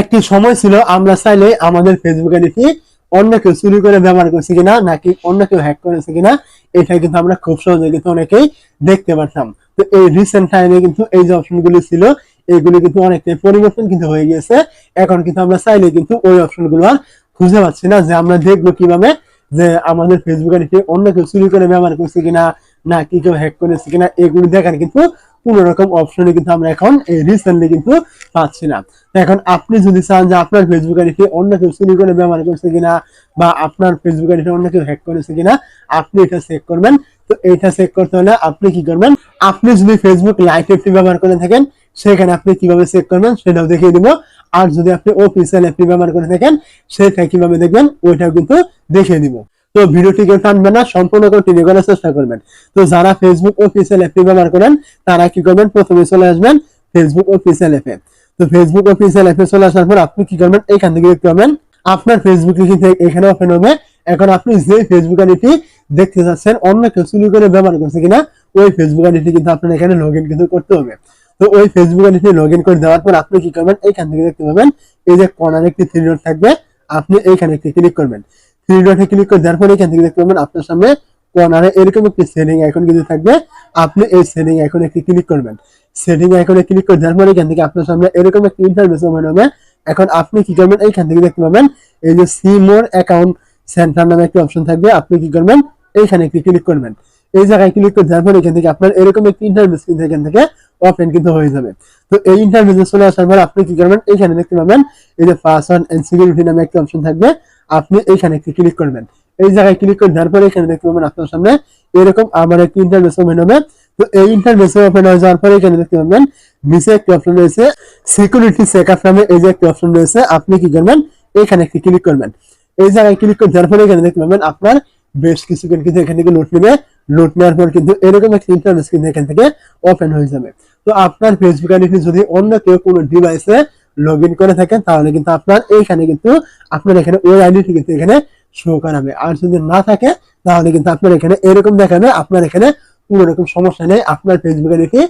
একটি সময় ছিল, আমরা চাইলে আমাদের ফেসবুক আইডি অন্য কেউ চুরি করে ব্যবহার করছে কিনা, নাকি অন্য কেউ হ্যাক করেছে কিনা, এটা কিন্তু আমরা খুব সহজে কিন্তু অনেকেই দেখতে পারতাম। তো এই রিসেন্ট টাইমে কিন্তু এই যে অপশনগুলি ছিল এইগুলি কিন্তু অনেকটাই পরিবর্তন কিন্তু হয়ে গিয়েছে। এখন কিন্তু আমরা চাইলে কিন্তু ওই অপশনগুলো আর খুঁজে পাচ্ছি না, যে আমরা দেখব কীভাবে যে আমাদের ফেসবুক অন্য কেউ চুরি করে ব্যবহার করছে কিনা না কি কেউ হ্যাক করেছে কিনা, এগুলি দেখার কিন্তু কোন রকম অপশনে কিন্তু আমরা এখন রিসেন্টলি কিন্তু পাচ্ছি না। এখন আপনি যদি চান যে আপনার ফেসবুক আইডি অন্য কেউ চুরি করে ব্যবহার করছে কিনা, বা আপনার ফেসবুক আইডি অন্য কেউ হ্যাক করেছে কিনা, আপনি এটা চেক করবেন। তো এটা চেক করতে হলে আপনি কি করবেন? আপনি যদি ফেসবুক লাইট অ্যাপটি ব্যবহার করে থাকেন, সেখানে আপনি কীভাবে চেক করবেন সেটাও দেখিয়ে দিব। আর যদি আপনি অফিসিয়াল অ্যাপটি ব্যবহার করে থাকেন, সেটা কীভাবে দেখবেন, ওইটাও কিন্তু দেখিয়ে দিব। তো ভিডিওটিকে টানবেন না, সম্পূর্ণ কন্টিনিউ করার চেষ্টা করবেন। তো যারা ফেসবুক অফিসিয়াল অ্যাপটি ব্যবহার করেন, তারা কি করবেন? প্রথমে চলে আসবেন ফেসবুক অফিসিয়াল অ্যাপে তো ফেসবুক অফিসিয়াল অ্যাপে চলে আসার পর আপনি কি করবেন? এখান থেকে দেখতে পাবেন আপনার ফেসবুক লিখে এখানে ওপেন হবে। এখন আপনি যে ফেসবুক আইডিটি দেখতে চাচ্ছেন অন্য কেউ চুরি করে ব্যবহার করছে কিনা, ওই ফেসবুক আইডিটি কিন্তু আপনার এখানে লগ ইন কিন্তু করতে হবে। তো ওই ফেসবুক আইডিটি লগ ইন করে দেওয়ার পর আপনি কি করবেন? এইখান থেকে দেখতে পাবেন, এই যে কর্নারে একটি থ্রি ডট থাকবে, আপনি এইখানে একটি ক্লিক করবেন। থ্রি ক্লিক করে দেওয়ার পর এখান থেকে দেখতে পাবেন আপনার সামনে কর্নারে এরকম একটি সেটিং আইকন কিন্তু থাকবে। আপনি এই সেটিং আইকনে একটি ক্লিক করবেন। সেটিং আইকনে ক্লিক করে দেওয়ার পর এখান থেকে আপনার সামনে এরকম একটি ইন্টারফেস ওপেন হবে। এখন আপনি কি করবেন? এইখান থেকে দেখতে পাবেন এই যে সি মোর অ্যাকাউন্ট সেন্টার নামে একটি অপশন থাকবে। আপনি কি করবেন? এইখানে একটি ক্লিক করবেন। এই জায়গায় ক্লিক করে দেওয়ার পরে এখান থেকে আপনার এরকম একটি ইন্টারফেস কিন্তু এখান থেকে ওপেন কিন্তু হয়ে যাবে। তো এই ইন্টারফেসে চলে আসার পর আপনি কি করবেন? এইখানে দেখতে পাবেন এই যে পাসওয়ার্ড এন্ড সিকিউরিটি নামে একটা অপশন থাকবে। আপনি এইখানে একটি ক্লিক করবেন এই জায়গায় ক্লিক করে দেওয়ার পরে এখানে দেখতে পাবেন আপনার সামনে এরকম আবার একটি ইন্টারফেস ওপেন হবে। তো এই ইন্টারফেসে ওপেন হয়ে যাওয়ার পরে এখানে দেখতে পাবেন, নিচে একটি অপশন রয়েছে সিকিউরিটি চেকআপ নামে এই যে একটি অপশন রয়েছে, আপনি কি করবেন? এখানে একটি ক্লিক করবেন। এই জায়গায় ক্লিক করে দেওয়ার পরে এখানে দেখতে পাবেন আপনার বেশ কিছুক্ষণ কিন্তু এখান থেকে নোট নেবে। নোট নেওয়ার পর কিন্তু এরকম একটা ইন্টারফেস কিন্তু এখান থেকে ওপেন হয়ে যাবে। তো আপনার ফেসবুক আইডি যদি অন্য কেউ কোনো ডিভাইসে লগ ইন করে থাকেন, তাহলে কিন্তু আপনার এইখানে কিন্তু আপনার এখানে ওই আইডিটি কিন্তু এখানে শো করাবে। আর যদি না থাকে, তাহলে কিন্তু আপনার এখানে এরকম দেখাবে, আপনার এখানে কোনো রকম সমস্যা নেই, আপনার ফেসবুক আইডি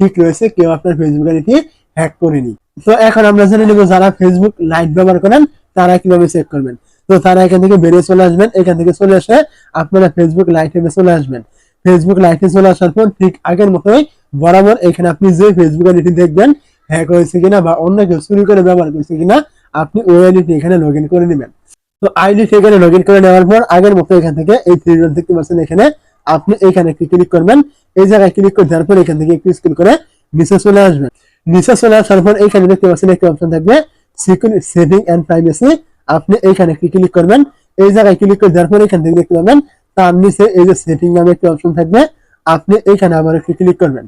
ঠিক রয়েছে, কেউ আপনার ফেসবুক আইডি হ্যাক করেনি। তো এখন আমরা জেনে নেব যারা ফেসবুক লাইট ব্যবহার করেন, তারা কীভাবে চেক করবেন। তো তারা এখান থেকে বেরিয়ে চলে আসবেন, এখান থেকে চলে আসে আপনারা ফেসবুক লাইটে চলে আসবেন। ফেসবুক লাইটে চলে আসার পর ঠিক আগের মতোই বরাবর এখানে আপনি যে ফেসবুক আইডিটি দেখবেন হ্যাক হয়েছে কিনা বা অন্য কেউ চুরি করে ব্যবহার করছে কিনা, আপনি ওই আইডিটি এখানে লগ করে নেবেন। তো আইডি এখানে লগ করে নেওয়ার পর আগের মতো এখান থেকে এই থ্রি ডট দেখতে পাচ্ছেন এখানে, আপনি এখানে একটি ক্লিক করবেন। এই জায়গায় ক্লিক করে দেওয়ার পর এখান থেকে একটু স্ক্রিন করে নিচে চলে আসবেন। নিচে চলে আসার পর এখানে দেখতে পাচ্ছেন একটি অপশন থাকবে সিকিউরিটি সেভিং এন্ড প্রাইভেসি আপনি এইখানে একটি ক্লিক করবেন। এই জায়গায় ক্লিক করে দেওয়ার পর এখান থেকে দেখতে পাবেন, তার নিচে এই যে সেটিং নামে একটি অপশন থাকবে। আপনি এইখানে আবার একটি ক্লিক করবেন।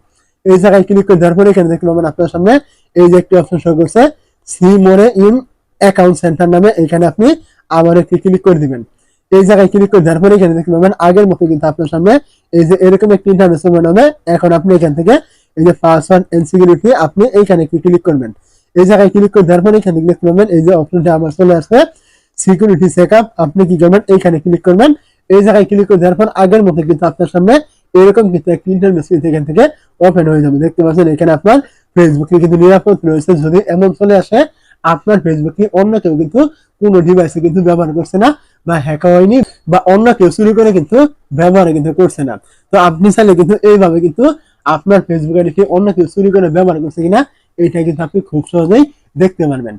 এই জায়গায় ক্লিক করে দেওয়ার পর এখানে দেখতে পাবেন আপনার সামনে এই যে একটি অপশন শো করছে see more in account centre নামে এখানে আপনি আবার একটি ক্লিক করে দিবেন। এই জায়গায় ক্লিক করে দেওয়ার পরে এখানে দেখতে পাবেন আগের মতো কিন্তু আপনার সামনে এই যে এরকম একটি ইন্টারনেট হবে এখন আপনি এখান থেকে এই যে পাসওয়ার্ড এন্ড সিকিউরিটি আপনি এইখানে একটি ক্লিক করবেন। এই জায়গায় ক্লিক করে দেওয়ার পরে এখানে দেখতে পাবেন এই যে অপশনটা আমার চলে আসছে সিকিউরিটি চেকআপ আপনি কি করবেন? এইখানে ক্লিক করবেন। এই জায়গায় ক্লিক করে দেওয়ার পর আগের মতো কিন্তু আপনার সামনে এরকম কিন্তু একটি ইন্টারনেট এখান থেকে ওপেন হয়ে যাবে। দেখতে পাচ্ছেন, এখানে আপনার ফেসবুকে কিন্তু নিরাপদ রয়েছে। যদি এমন চলে আসে, আপনার ফেসবুকে অন্য কেউ কিন্তু কোনো ডিভাইসে কিন্তু ব্যবহার করছে না বা হ্যাকা হয়নি বা অন্য কেউ চুরি করে কিন্তু ব্যবহার কিন্তু করছে না। তো আপনি চাইলে কিন্তু এইভাবে কিন্তু আপনার ফেসবুক অন্য কেউ চুরি করে ব্যবহার করছে কিনা, এইটা কিন্তু আপনি খুব সহজেই দেখতে পারবেন।